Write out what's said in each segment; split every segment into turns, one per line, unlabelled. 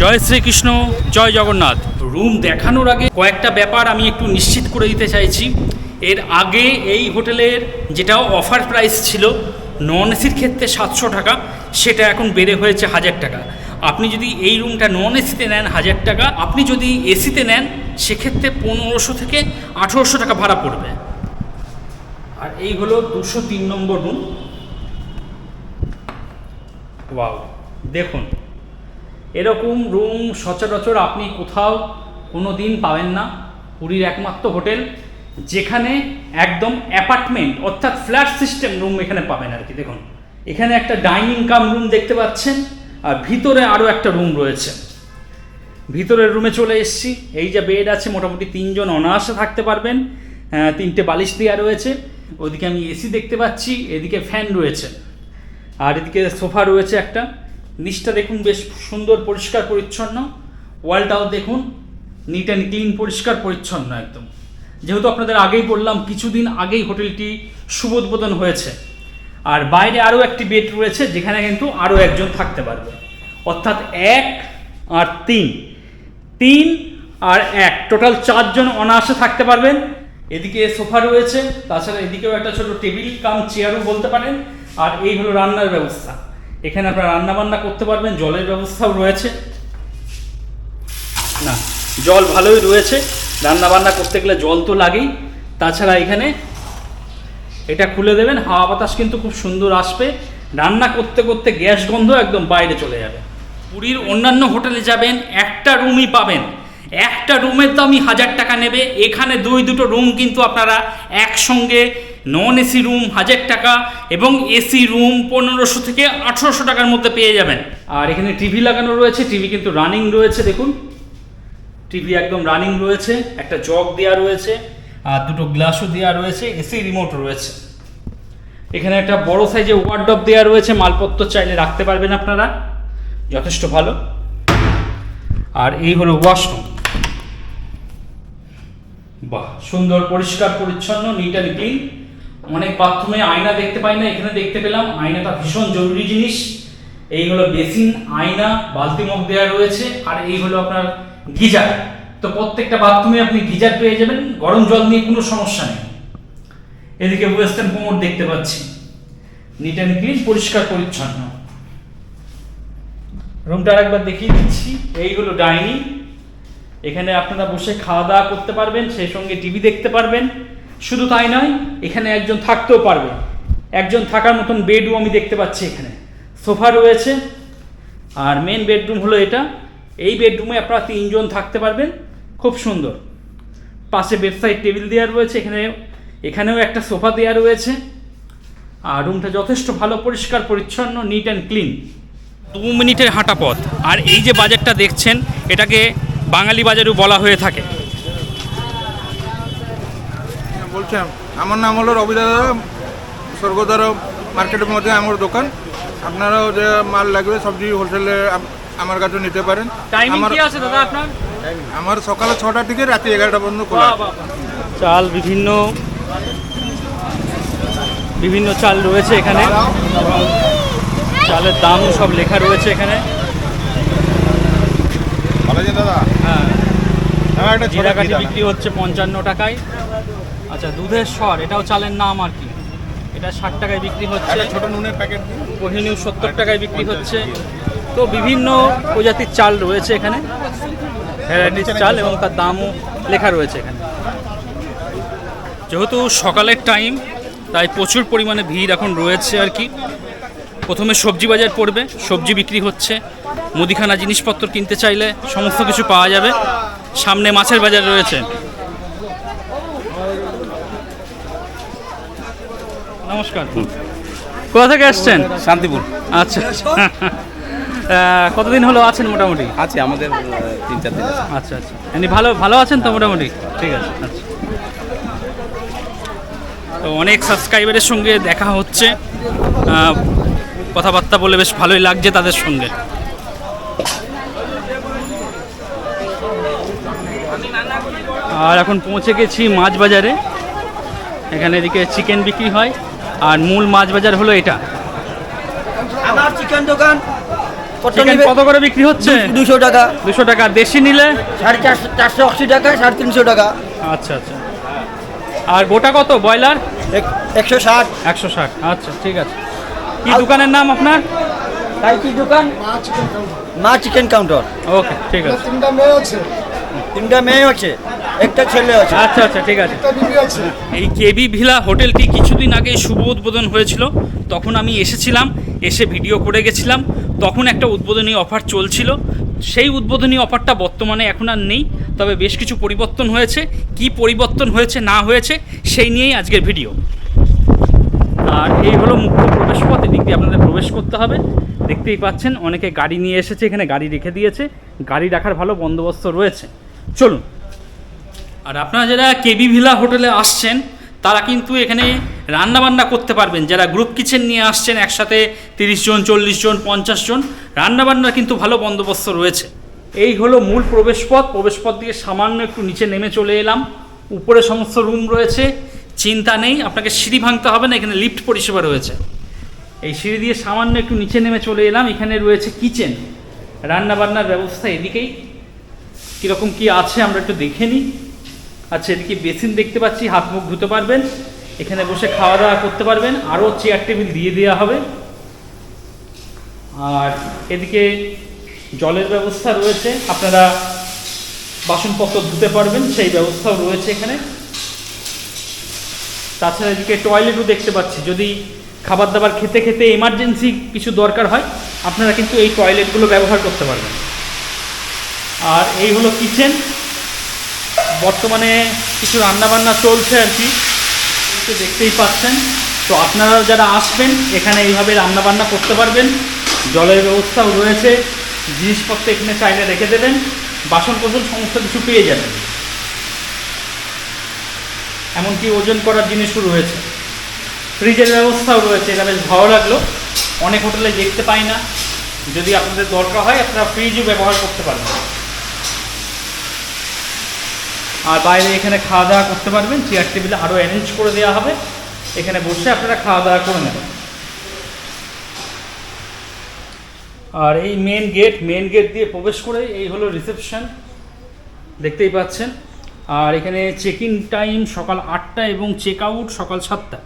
জয় শ্রীকৃষ্ণ, জয় জগন্নাথ। রুম দেখানোর আগে কয়েকটা ব্যাপার আমি একটু নিশ্চিত করে দিতে চাইছি। এর আগে এই হোটেলের যেটা অফার প্রাইস ছিল নন এসির ক্ষেত্রে সাতশো টাকা, সেটা এখন বেড়ে হয়েছে হাজার টাকা। আপনি যদি এই রুমটা নন এসিতে নেন হাজার টাকা, আপনি যদি এসিতে নেন, সেক্ষেত্রে পনেরোশো থেকে আঠেরোশো টাকা ভাড়া পড়বে। আর এই হলো দুশো তিন নম্বর রুম ওয়াও দেখুন। এরকম রুম সচরাচর আপনি কোথাও কোনো দিন পাবেন না। পুরীর একমাত্র হোটেল যেখানে একদম অ্যাপার্টমেন্ট অর্থাৎ ফ্ল্যাট সিস্টেম রুম এখানে পাবেন আর কি দেখুন। এখানে একটা ডাইনিং কাম রুম দেখতে পাচ্ছেন আর ভিতরে আরও একটা রুম রয়েছে। ভিতরের রুমে চলে এসেছি। এই যে বেড আছে মোটামুটি তিনজন অনায়াসে থাকতে পারবেন। আহ, তিনটে বালিশ দেওয়া রয়েছে। ওদিকে আমি এসি দেখতে পাচ্ছি এদিকে ফ্যান রয়েছে। আর এদিকে সোফা রয়েছে একটা। নিচটা দেখুন বেশ সুন্দর, পরিষ্কার, পরিচ্ছন্ন। ওয়ালটাও দেখুন নিট অ্যান্ড ক্লিন পরিষ্কার, পরিচ্ছন্ন একদম। যেহেতু আপনাদের আগেই বললাম, কিছুদিন আগেই হোটেলটি শুভ হয়েছে। আর বাইরে আরও একটি বেড রয়েছে, যেখানে কিন্তু আরও একজন থাকতে পারবে। অর্থাৎ এক আর তিন। তিন আর এক। টোটাল চারজন অনায়াসে থাকতে পারবেন। এদিকে সোফা রয়েছে, তাছাড়া এদিকেও একটা ছোট টেবিল, কাম চেয়ারও বলতে পারেন। আর এই হলো রান্নার ব্যবস্থা। এখানে আপনারা রান্না বান্না করতে পারবেন, জলের ব্যবস্থাও রয়েছে। না, জল ভালোই রয়েছে। রান্না বান্না করতে গেলে জল তো লাগেই। তাছাড়া এখানে এটা খুলে দেবেন, হাওয়া বাতাস কিন্তু খুব সুন্দর আসবে। রান্না করতে করতে গ্যাস গন্ধ একদম বাইরে চলে যাবে। পুরীর অন্যান্য হোটেলে যাবেন, একটা রুমই পাবেন। একটা রুমের দামই হাজার টাকা নেবে। এখানে দুই, দুটো রুম কিন্তু আপনারা একসঙ্গে নন এসি রুম হাজার টাকা এবং এসি রুম পনেরোশো থেকে আঠেরোশো টাকার মধ্যে পেয়ে যাবেন। আর এখানে টিভি লাগানো রয়েছে, টিভি কিন্তু রানিং রয়েছে, দেখুন। টিভি একদম রানিং রয়েছে, একটা জগ দেওয়া রয়েছে, আর দুটো গ্লাসও দেওয়া রয়েছে, এসি রিমোট রয়েছে। এখানে একটা বড় সাইজে ওয়ার্ডব দেওয়া রয়েছে, মালপত্র চাইলে রাখতে পারবেন আপনারা, যথেষ্ট ভালো। আর এই হলো ওয়াশরুম। বাহ, সুন্দর, পরিষ্কার, পরিচ্ছন্ন নিট অ্যান্ড ক্লিন অনেক বাথরুমে আয়না দেখতে পাই না, এখানে দেখতে পেলাম। আয়নাটা ভীষণ জরুরি জিনিস। এই হলো বেসিন, আয়না, বালতি মুখ দেওয়া রয়েছে। আর এই হলো আপনার গিজার। তো প্রত্যেকটা বাথরুমে আপনি গিজার পেয়ে যাবেন। গরম জল নিয়ে কোনো সমস্যা নেই। এদিকে ওয়েস্টার্ন কোমর দেখতে পাচ্ছি। নিট অ্যান্ড ক্লিন পরিষ্কার, পরিচ্ছন্ন। রুমটা একবার দেখিয়ে দিচ্ছি। এই হলো ডাইনিং। এখানে আপনারা বসে খাওয়া দাওয়া করতে পারবেন, সেই সঙ্গে টিভি দেখতে পারবেন। শুধু তাই নয়, এখানে একজন থাকতেও পারবে। একজন থাকার মতন বেডরুম আমি দেখতে পাচ্ছি এখানে। সোফা রয়েছে, আর মেন বেডরুম হলো এটা। এই বেডরুমে আপনারা তিনজন থাকতে পারবেন, খুব সুন্দর। পাশে বেডসাইড টেবিল দেওয়া রয়েছে, এখানে, এখানেও একটা সোফা দেওয়া রয়েছে। আর রুমটা যথেষ্ট ভালো, পরিষ্কার, পরিচ্ছন্ন নিট অ্যান্ড ক্লিন দু মিনিটের হাঁটা পথ। আর এই যে বাজারটা দেখছেন, এটাকে বাঙালি বাজারও বলা হয়ে থাকে।
বলছেন আমার নাম হলো রবি দাদা স্বর্গদ্বার মার্কেটের মধ্যে আমার দোকান। আপনারাও যে মাল লাগবে সবজি হোলসেলে আমার কাছে নিতে পারেন।
টাইমিং
আমার
আছে দাদা আপনার?
আমার সকালে ছটা থেকে রাতে এগারোটা পর্যন্ত খোলা
চাল বিভিন্ন বিভিন্ন চাল রয়েছে এখানে। চালের দাম সব লেখা রয়েছে এখানে।
দাদা
হ্যাঁ
হ্যাঁ একটা ছোট
জিরাকাঠি বিক্রি হচ্ছে পঞ্চান্ন টাকায়। আচ্ছা দুধের স্বর এটাও চালের নাম আর কি? এটা ষাট টাকায় বিক্রি হচ্ছে।
ছোট নুনের প্যাকেট
কোহিনিউ সত্তর টাকায় বিক্রি হচ্ছে। তো বিভিন্ন প্রজাতির চাল রয়েছে এখানে। ভ্যারাইটিস চাল এবং তার দামও লেখা রয়েছে এখানে। যেহেতু সকালের টাইম তাই প্রচুর পরিমাণে ভিড় এখন রয়েছে আর কি। প্রথমে সবজি বাজার পড়বে সবজি বিক্রি হচ্ছে। মুদিখানা জিনিসপত্র কিনতে চাইলে সমস্ত কিছু পাওয়া যাবে। সামনে মাছের বাজার রয়েছে। নমস্কার। কোথা থেকে আসছেন?
শান্তিপুর।
আচ্ছা। কতদিন হলো আছেন মোটামুটি?
আছে আমাদের তিন চার দিন
আচ্ছা আচ্ছা। এমনি ভালো ভালো আছেন তো মোটামুটি? ঠিক আছে আচ্ছা। তো অনেক সাবস্ক্রাইবারের সঙ্গে দেখা হচ্ছে। কথাবার্তা বলে বেশ ভালোই লাগছে তাদের সঙ্গে। আর এখন পৌঁছে গেছি মাছ বাজারে এখানে এদিকে চিকেন বিক্রি হয় আর মূল মাছ বাজার হলো এটা।
আমার চিকেন দোকান কত
চিকেন কত করে বিক্রি হচ্ছে?
দুশো টাকা।
দুশো টাকা দেশি নিলে?
সাড়ে চারশো চারশো আশি টাকা সাড়ে তিনশো টাকা।
আচ্ছা আচ্ছা। আর গোটা কত ব্রয়লার?
এক- একশো ষাট।
একশো ষাট আচ্ছা ঠিক আছে। কি দোকানের নাম আপনার?
তাই কি দোকান? মা চিকেন কাউন্টার
ওকে ঠিক আছে।
তিনটা মেয়ে আছে
একটা ছেলে আছে।
আচ্ছা আচ্ছা ঠিক আছে।
একটা বিবি আছে।
এই কেবি ভিলা হোটেলটি কিছুদিন আগে শুভ উদ্বোধন হয়েছিল। তখন আমি এসেছিলাম এসে ভিডিও করে গেছিলাম। তখন একটা উদ্বোধনী অফার চলছিল। সেই উদ্বোধনী অফারটা বর্তমানে এখন আর নেই তবে বেশ কিছু পরিবর্তন হয়েছে। কি পরিবর্তন হয়েছে না হয়েছে সেই নিয়েই আজকের ভিডিও। আর এই হলো মুখ্য প্রবেশ পথ এদিক দিয়ে আপনাদের প্রবেশ করতে হবে। দেখতেই পাচ্ছেন অনেকে গাড়ি নিয়ে এসেছে এখানে গাড়ি রেখে দিয়েছে। গাড়ি রাখার ভালো বন্দোবস্ত রয়েছে। চলুন। আর আপনারা যারা কেবি ভিলা হোটেলে আসছেন, তারা কিন্তু এখানে রান্নাবান্না করতে পারবেন। যারা গ্রুপ কিচেন নিয়ে আসছেন, একসাথে তিরিশ জন, চল্লিশ জন, পঞ্চাশ জন, রান্নাবান্নার কিন্তু ভালো বন্দোবস্ত রয়েছে। এই হলো মূল প্রবেশপথ। প্রবেশপথ দিয়ে সামান্য একটু নিচে নেমে চলে এলাম। উপরে সমস্ত রুম রয়েছে। চিন্তা নেই, আপনাকে সিঁড়ি ভাঙতে হবে না, এখানে লিফট পরিষেবা রয়েছে। এই সিঁড়ি দিয়ে সামান্য একটু নিচে নেমে চলে এলাম। এখানে রয়েছে কিচেন রান্নাবান্নার ব্যবস্থা এদিকেই। কীরকম কি আছে আমরা একটু দেখে নিই। আচ্ছা এদিকে বেসিন দেখতে পাচ্ছি, হাত মুখ ধুতে পারবেন, এখানে বসে খাওয়া দাওয়া করতে পারবেন, আরও চেয়ার টেবিল দিয়ে দেওয়া হবে। আর এদিকে জলের ব্যবস্থা রয়েছে, আপনারা বাসনপত্র ধুতে পারবেন, সেই ব্যবস্থাও রয়েছে এখানে। তাছাড়া এদিকে টয়লেটও দেখতে পাচ্ছি, যদি খাবার দাবার খেতে খেতে এমার্জেন্সি কিছু দরকার হয়, আপনারা কিন্তু এই টয়লেটগুলো ব্যবহার করতে পারবেন। আর এই হলো কিচেন। বর্তমানে কিছু রান্নাবান্না চলছে আর কি। দেখতেই পাচ্ছেন। তো আপনারা যারা আসবেন, এখানে এইভাবে রান্নাবান্না করতে পারবেন। জলের ব্যবস্থাও রয়েছে। জিনিসপত্র এখানে চাইলে রেখে দেবেন। বাসন কোসন সমস্ত কিছু পেয়ে যাবেন। এমনকি ওজন করার জিনিসও রয়েছে। ফ্রিজের ব্যবস্থাও রয়েছে। এটা বেশ ভালো লাগল। অনেক হোটেলে দেখতে পাই না। যদি আপনাদের দরকার হয়, আপনারা ফ্রিজও ব্যবহার করতে পারবেন। আর বাইরে এখানে খাওয়া দাওয়া করতে পারবেন চেয়ার টেবিলে আরও অ্যারেঞ্জ করে দেওয়া হবে। এখানে বসে আপনারা খাওয়া দাওয়া করে নেবেন। আর এই মেন গেট মেন গেট দিয়ে প্রবেশ করে এই হলো রিসেপশন দেখতেই পাচ্ছেন। আর এখানে চেক ইন টাইম সকাল আটটা এবং চেক আউট সকাল সাতটা।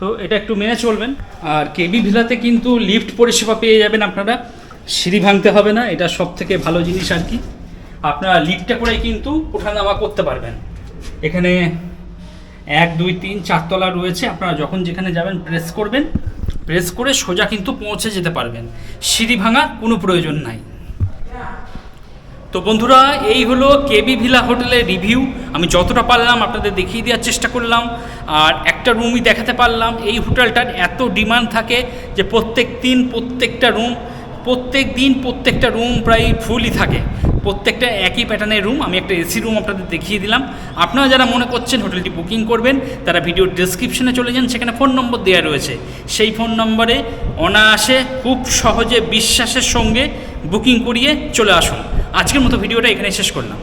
তো এটা একটু মেনে চলবেন। আর কেবি ভিলাতে কিন্তু লিফট পরিষেবা পেয়ে যাবেন আপনারা। সিঁড়ি ভাঙতে হবে না, এটা সব থেকে ভালো জিনিস আর কি। আপনারা লিফটে করেই কিন্তু ওঠানামা করতে পারবেন। এখানে এক, দুই, তিন, চারতলা রয়েছে। আপনারা যখন যেখানে যাবেন প্রেস করবেন। প্রেস করে সোজা কিন্তু পৌঁছে যেতে পারবেন। সিঁড়ি ভাঙার কোনো প্রয়োজন নাই। তো বন্ধুরা, এই হলো কেবি ভিলা হোটেলের রিভিউ আমি যতটা পারলাম আপনাদের দেখিয়ে দেওয়ার চেষ্টা করলাম। আর একটা রুমই দেখাতে পারলাম। এই হোটেলটার এত ডিমান্ড থাকে যে প্রত্যেক দিন প্রত্যেকটা রুম প্রত্যেক দিন প্রত্যেকটা রুম প্রায় ফুলই থাকে। প্রত্যেকটা একই প্যাটার্নের রুম আমি একটা এসি রুম আপনাদের দেখিয়ে দিলাম। আপনারা যারা মনে করছেন হোটেলটি বুকিং করবেন, তারা ভিডিও ডিসক্রিপশনে চলে যান, সেখানে ফোন নম্বর দেওয়া রয়েছে। সেই ফোন নম্বরে অনায়াসে, খুব সহজে, বিশ্বাসের সঙ্গে বুকিং করিয়ে চলে আসুন। আজকের মতো ভিডিওটা এখানে শেষ করলাম।